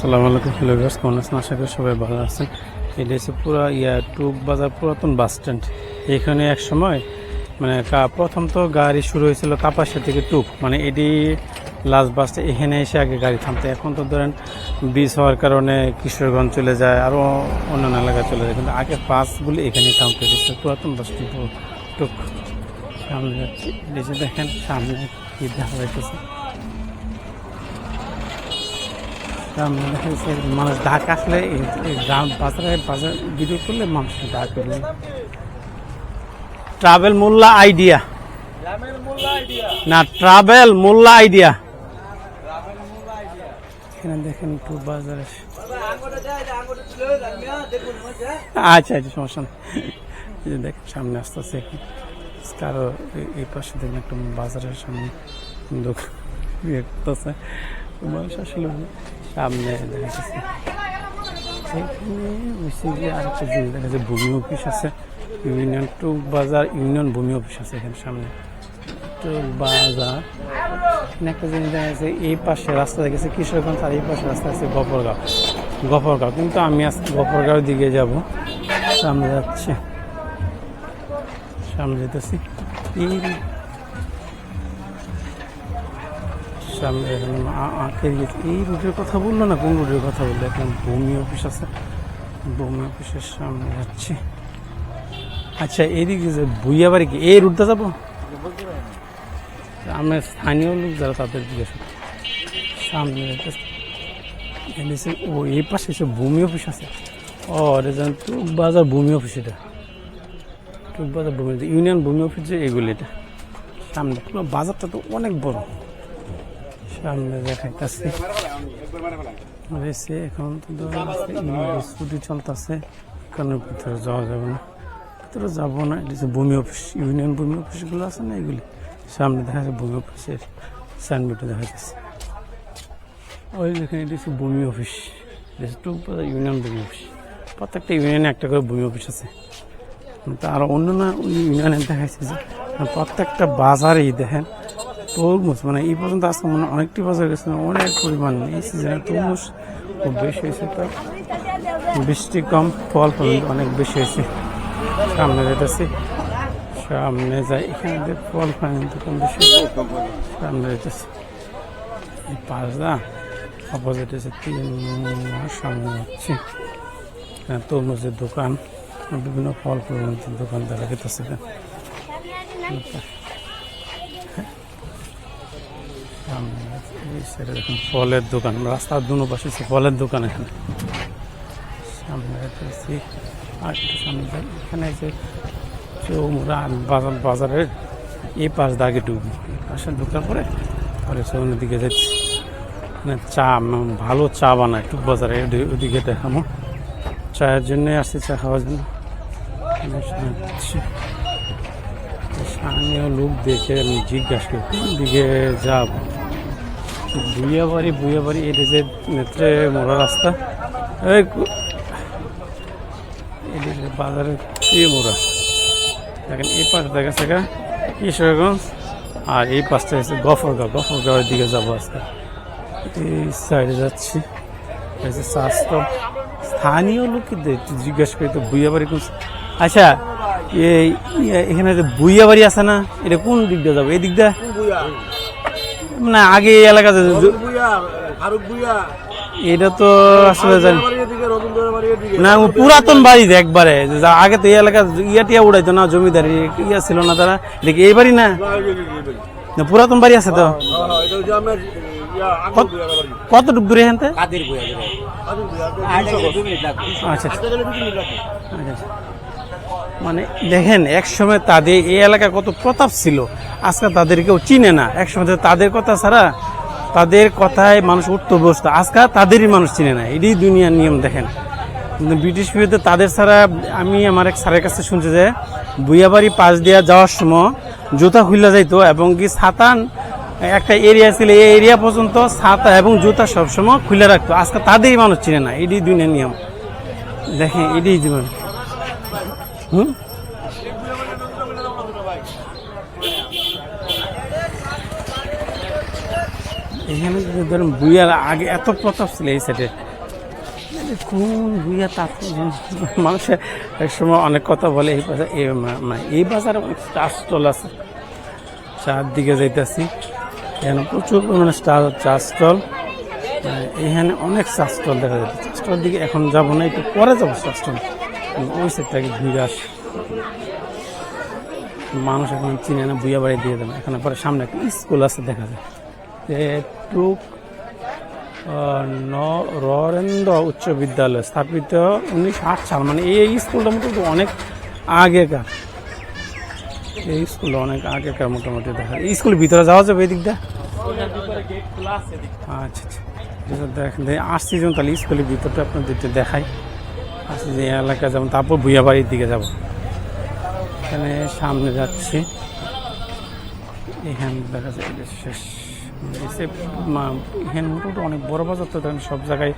সালাম আলাইকুম hello viewers কেমন আছেন? আশা করি সবাই ভালো আছেন। এটা হচ্ছে পুরো ইয়া টুক বাজার পুরাতন বাস স্ট্যান্ড। এখানে এক সময় মানে প্রথম তো গাড়ি শুরু হয়েছিল কাপাসিয়া থেকে টুক। মানে এটি লাস্ট বাসটা এখানে এসে আগে গাড়ি থামতে। এখন তো ধরেন ব্রিজ হওয়ার কারণে কিশোরগঞ্জ চলে যায় আরও অন্যান্য এলাকায় চলে যায়। কিন্তু আগে বাসগুলি এখানেই থামতে। দিচ্ছে পুরাতন বাস টুক। সামনে যাচ্ছি। দেখেন, সামনে কি দেখা যাইতেছে সামনে দেখা যাচ্ছে মানুষ ডাক আসলে গ্রাম বাজারে বাজার ভিডিও করলে মানুষ ডাক করলে ট্রাভেল মোল্লা আইডিয়া। না, ট্রাভেল মোল্লা আইডিয়া। এখানে দেখেন একটু বাজারে। আচ্ছা আচ্ছা সমস্যা নেই। দেখেন, সামনে আসতে আসতে কারও এই পাশে দেখেন একটা বাজারের সামনে দোকান। ইয়ে করতেছে। মানুষ আসলে সামনে দেখা যাচ্ছে। এখানে হচ্ছে যে আরেকটা জিনিস দেখা ভূমি অফিস আছে। ইউনিয়ন টুক বাজার, ইউনিয়ন ভূমি অফিস আছে এখানে সামনে। টুক বাজার। একটা জিনিস দেখা যাচ্ছে, এই পাশে রাস্তা দেখেছে কিশোরগঞ্জ আর এই পাশে রাস্তা আছে গফরগাঁও। গফরগাঁও, কিন্তু আমি আজকে গফরগাঁওর দিকে যাব। সামনে যাচ্ছে। সামনে যেতেছি। এই সামনে আঁকের ইয়ে- এই রুটের কথা বলল না? কোন রুটের কথা বলল? এখন ভূমি অফিস আছে। ভূমি অফিসের সামনে যাচ্ছি। আচ্ছা এদিকে যে ভুইয়া বাড়ি কি? এই রুটটা যাব? আমরা স্থানীয় লোক যারা তাদের জিজ্ঞেস সামনে ও এই পাশে এসে ভূমি অফিস আছে। ও এটা জান টুক বাজার ভূমি অফিস এটা। টুক বাজার ভূমি ইউনিয়ন ভূমি অফিস যে এগুলি এটা। সামনে পুরো বাজারটা তো অনেক বড়। সামনে দেখাইতেছে। এখন তো ছুটি চলতেছে কারণের ভিতরে যাওয়া যাবে না। ভিতরে যাব না এটা হচ্ছে ভূমি অফিস, ইউনিয়ন ভূমি অফিসগুলো আছে না এগুলি? সামনে দেখা যাচ্ছে ভূমি অফিসের সাইনবোর্ডে দেখা যাচ্ছে। ওই দেখেন এটা হচ্ছে ভূমি অফিস ইউনিয়ন ভূমি অফিস। প্রত্যেকটা ইউনিয়নে একটা করে ভূমি অফিস আছে। তা আরও অন্যান্য ইউনিয়নে দেখাচ্ছে যে, প্রত্যেকটা বাজারেই দেখেন তরমুজ মানে এই পর্যন্ত আসতে মানে অনেকটি বাজার গেছে অনেক পরিমাণ এই সিজনে তরমুজ খুব বেশি হয়েছে তো। বৃষ্টি কম, ফল ফল অনেক বেশি হয়েছে। সামনে যেতেছি, সামনে যাই, এখানে ফল ফল কিন্তু কম বেশি সামনে যেতেছি, এই পাঁচ দা অপোজিট এসে তিন সামনে যাচ্ছি। এখানে তরমুজের দোকান, বিভিন্ন ফল ফল দোকান দেখা গেতেছে এই দেখুন, ফলের দোকান। রাস্তার দুনো পাশে ফলের দোকান এখানে। সামনে দেখতেছি আর সামনে এখানে যে চৌমুরা বাজার, বাজারের এই পাশ দাগে ঢুকবো। পাশে ঢুকার পরে পরে সামনের দিকে যাচ্ছি এখানে চা ভালো চা বানায় টুক বাজারে ওদি- ওদিকে দেখানো চায়ের জন্য আসছি, চা খাওয়ার জন্য। স্থানীয় লোক দেখে আমি জিজ্ঞাসা করি দিকে যাব। বুইয়া বাড়ি বুইয়া বাড়ি এটা যে নেত্রে মোড়া রাস্তা। এই কু- মোড়া? দেখেন, এই পাশ দেখা সেটা কিশোরগঞ্জ, আর এই পাশটা হচ্ছে গফরগাঁও। গফরগাঁওয়ের দিকে যাব আজকে। এই সাইডে যাচ্ছি। স্বাস্থ্য। স্থানীয় লোককে জিজ্ঞেস করি, তো বুইয়া বাড়ি কোন আচ্ছা এই এখানে যে বুইয়া বাড়ি আছে না, এটা কোন দিক দিয়ে যাব? এই দিক দিয়ে? না আগে এই এলাকাতে ফারুক এটা তো আসলে জানি। না পুরাতন বাড়ি যে একবারে আগে তো এই এলাকা ইয়া টিয়া উড়াইতো না জমিদারি ইয়া ছিল না তারা। কি এই বাড়ি না? না, পুরাতন বাড়ি আছে তো? আপনার ইয়া আগুন কত- কতটুক দূরে বুয়া আচ্ছা আচ্ছা। রাখো আচ্ছা। মানে দেখেন এক সময় তাদের এই এলাকা কত প্রতাপ ছিল। আজকে তাদের কেউ চিনে না। এক সময় তো তাদের কথা ছাড়া তাদের কথায় মানুষ উঠতে বসতো আজকে তাদেরই মানুষ চিনে না। এটাই দুনিয়ার নিয়ম, দেখেন। কিন্তু ব্রিটিশ বিরুদ্ধে তাদের ছাড়া আমি আমার এক স্যারের কাছে শুনছি যে, বুইয়াবাড়ি পাশ দিয়া যাওয়ার সময় জুতা খুলে যাইতো এবং কি ছাতান একটা এরিয়া ছিল, এই এরিয়া পর্যন্ত ছাতা এবং জুতা সবসময় খুলে রাখতো। আজকে তাদেরই মানুষ চিনে না। এটাই দুনিয়ার নিয়ম। দেখেন, এটাই জীবন। হুম? এখানে ধরেন বুইয়ার আগে এত প্রতাপ ছিল এই সাইডে কোন ভুইয়া তা মানুষের এক সময় অনেক কথা বলে এই বাজার এই মা- মা- এই বাজারে অনেক চা স্টল আছে। চারদিকে যাইতেছি, এখানে প্রচুর পরিমাণে স্টার চা স্টল এখানে অনেক চা স্টল দেখা যাচ্ছে। চা স্টল দিকে এখন যাব না, একটু পরে যাব চা স্টল ওই সাইডটাকে ঘুরে আসি। মানুষ এখন চিনে না বুয়া বাড়ি দিয়ে দেবে। এখানে পরে সামনে একটা স্কুল আছে দেখা যায় নরেন্দ্র উচ্চ বিদ্যালয় স্থাপিত উনিশশো আট সাল। মানে এই স্কুলটা মোটামুটি অনেক আগেকার। এই স্কুল অনেক আগেকার মোটামুটি দেখা। এই স্কুলের ভিতরে যাওয়া যাবে এই দিকটা আচ্ছা আচ্ছা। দেখেন আসছি যেমন তাহলে স্কুলের ভিতরটা আপনাদেরকে দেখাই। আসছি যে এলাকা যেমন তারপর ভুইয়া বাড়ির দিকে যাব। এখানে সামনে যাচ্ছি। এখানে দেখা যায় শেষ। এখানে মোটামুটি অনেক বড় বাজার তো সব জায়গায়